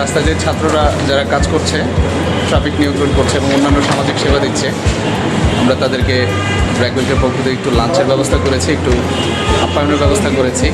রাস্তায় যে ছাত্ররা যারা কাজ করছে ট্রাফিক নিয়ন্ত্রণ করছে এবং অন্যান্য সামাজিক সেবা দিচ্ছে, আমরা তাদেরকে ব্র্যাকবেল্টের পক্ষ থেকে একটু লাঞ্চের ব্যবস্থা করেছি, একটু আপ্যায়নের ব্যবস্থা করেছি।